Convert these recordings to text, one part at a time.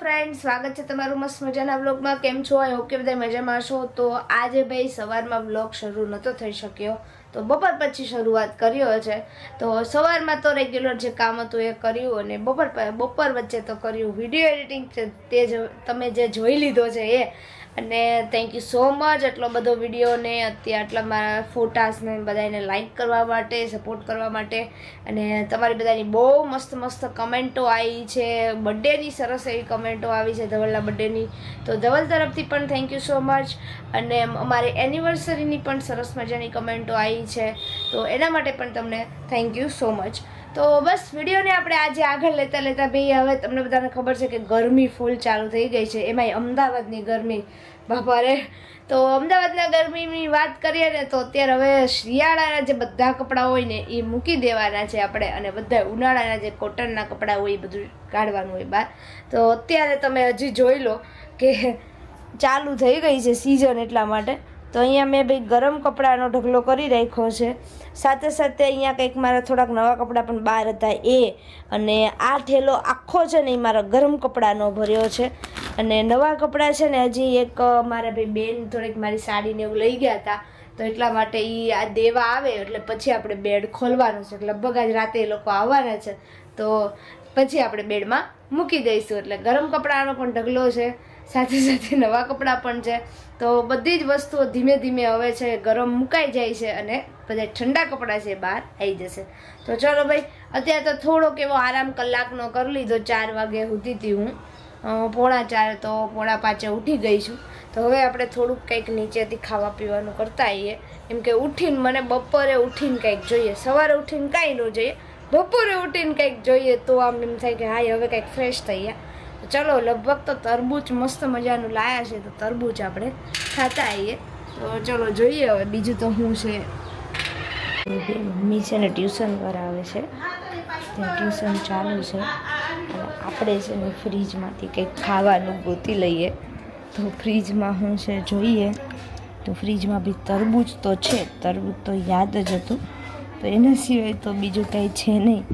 Friend સ્વાગત છે તમારું મસ્ત મજાના વ્લોગમાં કેમ છો? આઈ હોપ કે બધા મજામાં છો તો આજે ભાઈ સવારમાં વ્લોગ શરૂ નહોતો થઈ શક્યો. તો બપોર પછી શરૂઆત કર્યો છે. તો સવારમાં તો રેગ્યુલર જે કામ હતું એ કર્યું અને બપોર બપોર વચ્ચે તો કર્યું. વીડિયો એડિટિંગ તે જ, તમે જે જોઈ લીધો છે એ. અને થેન્ક યુ સો મચ એટલો બધો વિડીયોને અત્યારે આટલા મારા ફોટાસને બધાને લાઈક કરવા માટે સપોર્ટ કરવા માટે. અને તમારી બધાની બહુ મસ્ત મસ્ત કમેન્ટો આવી છે. બર્થડેની સરસ એવી કમેન્ટો આવી છે ધવલના બર્થડેની તો ધવલ તરફથી પણ થેન્ક યુ સો મચ અને અમારી એનિવર્સરીની પણ સરસ મજાની કમેન્ટો આવી છે. તો એના માટે પણ તમને થેન્ક યુ સો મચ તો બસ વિડીયોને આપણે આજે આગળ લેતા લેતા ભાઈ હવે તમને બધાને ખબર છે કે ગરમી ફૂલ ચાલુ થઈ ગઈ છે. એમાંય અમદાવાદની ગરમી બાપા રે તો અમદાવાદના ગરમીની વાત કરીએ ને તો અત્યારે હવે શિયાળાના જે બધા કપડાં હોય ને એ મૂકી દેવાના છે આપણે અને બધા ઉનાળાના જે કોટનના કપડાં હોય એ બધું કાઢવાનું હોય બહાર. તો અત્યારે તમે હજી જોઈ લો કે ચાલુ થઈ ગઈ છે સિઝન એટલા માટે. તો અહીંયા મેં ભાઈ ગરમ કપડાનો ઢગલો કરી રાખ્યો છે. સાથે સાથે અહીંયા કંઈક મારા થોડાક નવા કપડાં પણ બહાર હતા એ અને આ ઠેલો આખો છે ને એ મારા ગરમ કપડાનો ભર્યો છે. અને નવા કપડાં છે ને હજી એક મારા ભાઈ બેન થોડીક મારી સાડીને એવું લઈ ગયા હતા. તો એટલા માટે એ આ દેવા આવે એટલે પછી આપણે બેડ ખોલવાનું છે. લગભગ આજ રાતે એ લોકો આવવાના છે. તો પછી આપણે બેડમાં મૂકી દઈશું. એટલે ગરમ કપડાનો પણ ઢગલો છે. સાથે સાથે નવા કપડાં પણ છે. તો બધી જ વસ્તુઓ ધીમે ધીમે હવે છે, ગરમ મુકાઈ જાય છે અને બધા ઠંડા કપડાં છે બહાર આવી જશે. તો ચલો ભાઈ, અત્યારે તો થોડોક એવો આરામ કલાકનો કરી લીધો, ચાર વાગે સુધી હતી હું. પોણા ચાર તો પોણા પાંચે ઉઠી ગઈ છું. તો હવે આપણે થોડુંક કંઈક નીચેથી ખાવા પીવાનું કરતા આવીએ એમ કે ઉઠીને મને બપોરે ઉઠીને કંઈક જોઈએ. સવારે ઉઠીને કાંઈ ન જોઈએ. બપોરે ઉઠીને કંઈક જોઈએ તો આમ એમ થાય કે હા હવે કંઈક ફ્રેશ થઈએ. તો ચલો, લગભગ તો તરબૂચ મસ્ત મજાનું લાયા છે, તો તરબૂચ આપણે ખાતા આવીએ તો ચલો, જોઈએ હવે બીજું તો શું છે. મમ્મી છે ને ટ્યુશન કરાવે છે. ત્યાં ટ્યુશન ચાલુ છે. અને આપણે છે ને ફ્રીજમાંથી કંઈક ખાવાનું ગોતી લઈએ. તો ફ્રીજમાં શું છે જોઈએ. તો ફ્રીજમાં બી તરબૂચ તો છે, તરબૂચ તો યાદ જ હતું. તો એના સિવાય તો બીજું કંઈ છે નહીં.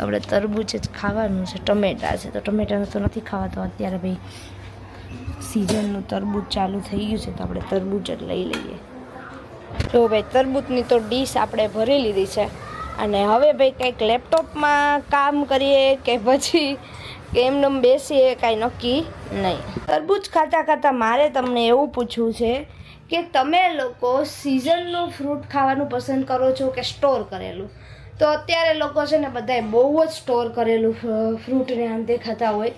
તો આપણે તરબૂચ જ ખાવાનું છે, ટમેટા છે. તો ટમેટાનું તો નથી ખાવાતો અત્યારે ભાઈ. સિઝનનું તરબૂચ ચાલુ થઈ ગયું છે, તો આપણે તરબૂચ જ લઈ લઈએ. જો ભાઈ, તરબૂચની તો ડીશ આપણે ભરી લીધી છે. અને હવે ભાઈ કંઈક લેપટોપમાં કામ કરીએ કે પછી કે એમને બેસીએ કાંઈ નક્કી નહીં. તરબૂચ ખાતા ખાતા મારે તમને એવું પૂછવું છે કે તમે લોકો સિઝનનું ફ્રૂટ ખાવાનું પસંદ કરો છો કે સ્ટોર કરેલું? તો અત્યારે લોકો છે ને બધાએ બહુ જ સ્ટોર કરેલું ફ્રૂટને આમ દેખાતા હોય.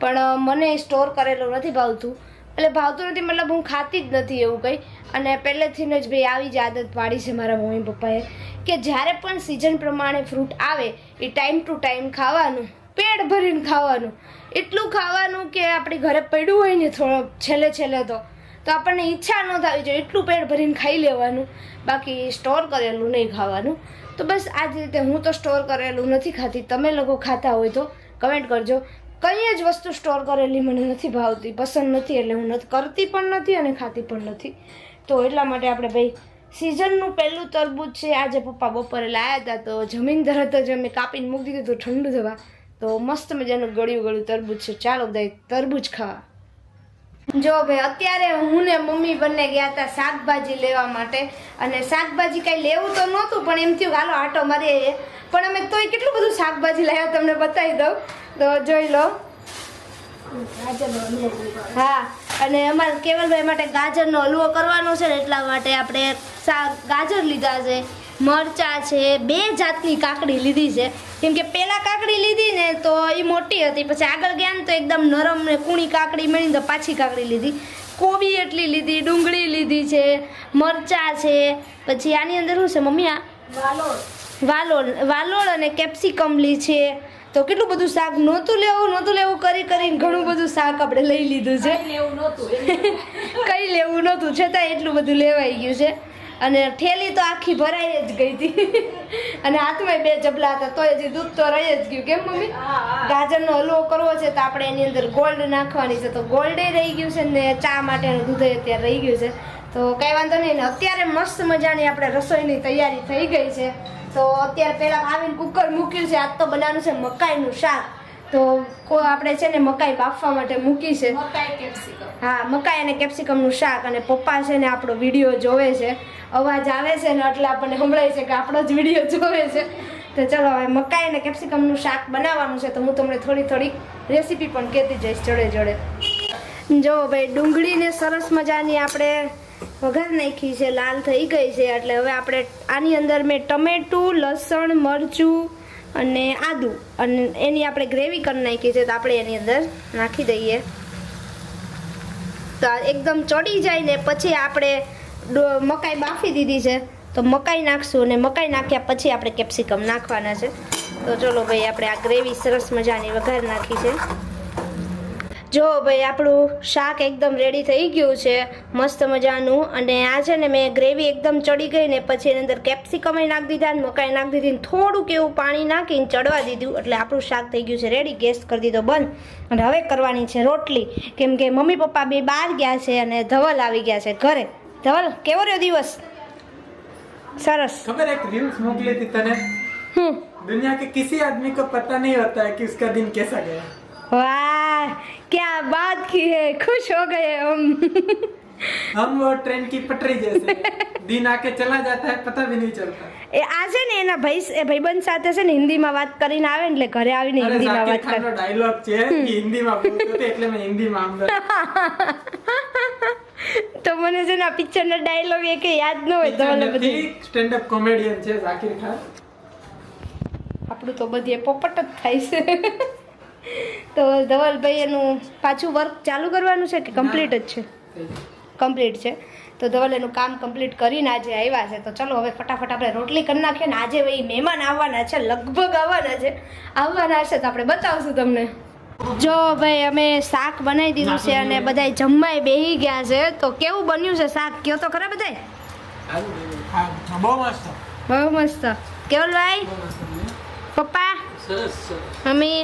પણ મને સ્ટોર કરેલું નથી ભાવતું. એટલે ભાવતું નથી મતલબ હું ખાતી જ નથી એવું કંઈ. અને પહેલેથી જ ભાઈ આવી જ આદત પાડી છે મારા મમ્મી પપ્પાએ કે જ્યારે પણ સિઝન પ્રમાણે ફ્રૂટ આવે, એ ટાઈમ ટુ ટાઈમ ખાવાનું, પેટ ભરીને ખાવાનું. એટલું ખાવાનું કે આપણી ઘરે પડ્યું હોય ને થોડો છેલ્લે છેલ્લે તો તો આપણને ઈચ્છા ન થવી જોઈએ, એટલું પેટ ભરીને ખાઈ લેવાનું, બાકી સ્ટોર કરેલું નહીં ખાવાનું. તો બસ આ જ રીતે હું તો સ્ટોર કરેલું નથી ખાતી. તમે લોકો ખાતા હોય તો કમેન્ટ કરજો. કઈ જ વસ્તુ સ્ટોર કરેલી મને નથી ભાવતી, પસંદ નથી એટલે હું નથી, કરતી પણ નથી અને ખાતી પણ નથી. તો એટલા માટે આપણે ભાઈ સિઝનનું પહેલું તરબૂચ છે, આજે પપ્પા બપોરે લાયા હતા તો જમીન તરત જ અમે કાપીને મૂકી દીધું ઠંડુ થવા. તો મસ્ત મજાનું ગળ્યું ગળ્યું તરબૂચ છે. ચાલો બધા તરબૂચ ખાવા. જો ભાઈ અત્યારે હું ને મમ્મી બંને ગયા હતા શાકભાજી લેવા માટે. અને શાકભાજી કાંઈ લેવું તો નહોતું, પણ એમ થયું હાલો આટો મારી પણ અમે તોય કેટલું બધું શાકભાજી લાવ્યા તમને બતાવી દઉં. તો જોઈ લો. હા, અને અમારે કેવલભાઈ માટે ગાજરનો હલવો કરવાનો છે ને એટલા માટે આપણે શાક, ગાજર લીધા છે. મરચાં છે બે જાતની કાકડી લીધી છે. કેમ કે પહેલાં કાકડી લીધી ને તો એ મોટી હતી પછી આગળ ગયા ને તો એકદમ નરમ ને કૂણી કાકડી મળી તો પાછી કાકડી લીધી. કોબી એટલી લીધી ડુંગળી લીધી છે મરચાં છે પછી આની અંદર શું છે મમ્મી આ? વાલોળ. વાલોળ અને કેપ્સિકમ લી છે. તો કેટલું બધું શાક નહોતું લેવું નહોતું લેવું કરી કરીને ઘણું બધું શાક આપણે લઈ લીધું છે. કંઈ લેવું નહોતું છતાં એટલું બધું લેવાઈ ગયું છે. અને ઠેલી તો આખી ભરાઈ જ ગઈ હતી. અને હાથમાં બે જબલા હતા તોય હજી દૂધ તો રહી જ ગયું. કેમ મમ્મી? ગાજરનો હલવો કરવો છે તો આપણે એની અંદર ગોલ્ડ નાખવાની છે. તો ગોલ્ડે રહી ગયું છે ને ચા માટેનું દૂધ અત્યારે રહી ગયું છે. તો કાંઈ વાંધો નહીં ને અત્યારે મસ્ત મજાની આપણે રસોઈની તૈયારી થઈ ગઈ છે. તો અત્યારે પહેલાં આવીને કુકર મૂક્યું છે. આજ તો બનાવવાનું છે મકાઈનું શાક. તો કોઈ આપણે છે ને મકાઈ બાફવા માટે મૂકી છે. હા મકાઈ અને કેપ્સિકમનું શાક અને પપ્પા છે ને આપણો વીડિયો જોવે છે. અવાજ આવે છે ને એટલે આપણને સંભળાય છે કે આપણો જ વીડિયો જોવે છે. તો ચલો હવે મકાઈ અને કેપ્સિકમનું શાક બનાવવાનું છે તો હું તમને થોડી થોડી રેસીપી પણ કહેતી જઈશ જોડે જોડે. જો ભાઈ ડુંગળીને સરસ મજાની આપણે વઘાર નાખી છે લાલ થઈ ગઈ છે એટલે હવે આપણે આની અંદર મેં ટમેટું લસણ મરચું અને આદું. અને એની આપણે ગ્રેવી કરી નાખી છે તો આપણે એની અંદર નાખી દઈએ. તો એકદમ ચડી જાય ને પછી આપણે મકાઈ બાફી દીધી છે. તો મકાઈ નાખશું અને મકાઈ નાખ્યા પછી આપણે કેપ્સિકમ નાખવાના છે. તો ચલો ભાઈ, આપણે આ ગ્રેવી સરસ મજાની વઘાર નાખી છે. જો ભાઈ આપણું શાક એકદમ રેડી થઈ ગયું છે મસ્ત મજાનું. અને આ છે ને મેં ગ્રેવી એકદમ ચડી ગઈ ને પછી એની અંદર કેપ્સિકમ નાખી દીધા ને મકાઈ નાખી દીધી ને થોડુંક એવું પાણી નાખીને ચડવા દીધું. એટલે આપણું શાક થઈ ગયું છે રેડી ગેસ કરી દીધો બંધ. અને હવે કરવાની છે રોટલી. કેમ કે મમ્મી પપ્પા બે બહાર ગયા છે અને ધવલ આવી ગયા છે ઘરે. ધવલ કેવો રહ્યો દિવસ? સરસ. ખબર એક રીલ્સ મોકલી હતી તને? દુનિયા કે કિસી આદમી કો પતા નહીં હોતા કે ઉસકા દિન કેસા ગયા? कैसा गया વાહ क्या बात की है खुश हो गए हम हम वो ट्रेन की पटरी जैसे दिन आके चला जाता है पता भी नहीं चलता એ આ છે ને એના ભાઈ એ ભાઈબંધ સાથે છે ને હિન્દીમાં વાત કરીને આવે ને એટલે ઘરે આવીને અરે હિન્દીમાં ઝાકીર વાત ખાન નો કરે ડાયલોગ છે એ હિન્દીમાં બોલતો હતો એટલે મેં હિન્દીમાં અંદર તો મને છે ને આ પિક્ચરના ડાયલોગ એ કે યાદ ન હોય તો મને બધી સ્ટેન્ડ અપ કોમેડિયન છે ઝાકીર ખાન આપણું તો બધી પોપટ જ થાય છે તો ધવલભાઈ એનું પાછું વર્ક ચાલુ કરવાનું છે કે કમ્પ્લીટ જ છે? કમ્પ્લીટ છે. તો ધવલ એનું કામ કમ્પ્લીટ કરીને આજે આવ્યા છે. તો ચલો હવે ફટાફટ આપણે રોટલી કરી નાખીએ ને આજે ભાઈ મહેમાન આવવાના છે લગભગ આવવાના છે. આવવાના છે તો આપણે બતાવશું તમને. જો ભાઈ અમે શાક બનાવી દીધું છે અને બધાય જમવાય બેહી ગયા છે. તો કેવું બન્યું છે શાક? કયો તો ખરા બધાય? બહુ મસ્ત. બહુ મસ્ત કેવલભાઈ પપ્પા મમ્મી?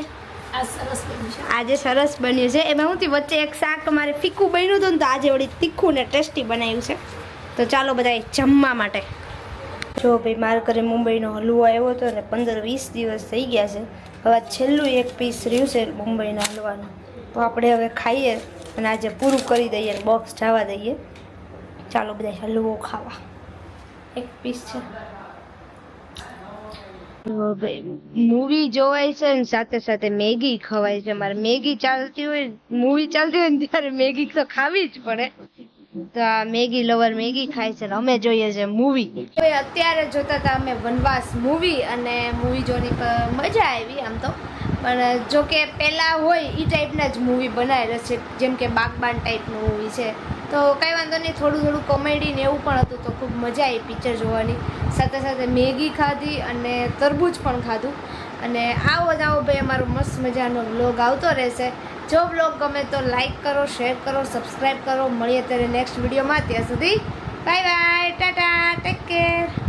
આજે સરસ બન્યું છે. એમાં હું વચ્ચે એક શાક મારે ફીકું બન્યું હતું ને તો આજે વળી તીખું ને ટેસ્ટી બનાવ્યું છે. તો ચાલો બધા જમવા માટે. જો ભાઈ મારા ઘરે મુંબઈનો હલવો આવ્યો હતો ને પંદર વીસ દિવસ થઈ ગયા છે. હવે છેલ્લું એક પીસ રહ્યું છે મુંબઈના હલવાનું. તો આપણે હવે ખાઈએ અને આજે પૂરું કરી દઈએ બોક્સ જવા દઈએ. ચાલો બધા હલવો ખાવા. એક પીસ છે. મૂવી જોવાય છે ને સાથે સાથે મેગી ખવાય છે. મારે મેગી ચાલતી હોય મૂવી ચાલતી હોય ને ત્યારે મેગી તો ખાવી જ પડે. તો આ મેગી લવર મેગી ખાય છે અમે જોઈએ છે મૂવી અત્યારે જોતા હતા અમે વનવાસ મૂવી અને મૂવી જોવાની મજા આવી આમ તો. પણ જો કે પહેલાં હોય એ ટાઈપના જ મૂવી બનાવેલા છે. જેમ કે બાગબાન ટાઈપનું મૂવી છે. તો કાંઈ વાંધો નહીં, થોડું થોડું કોમેડી ને એવું પણ હતું તો ખૂબ મજા આવી પિક્ચર જોવાની. સાથે સાથે મેગી ખાધી અને તરબૂચ પણ ખાધું. અને આવો જ આવો ભાઈ અમારો મસ્ત મજાનો વ્લોગ આવતો રહેશે. જો વ્લોગ ગમે તો લાઈક કરો શેર કરો સબસ્ક્રાઈબ કરો. મળીએ ત્યારે નેક્સ્ટ વિડીયોમાં ત્યાં સુધી બાય બાય ટાટા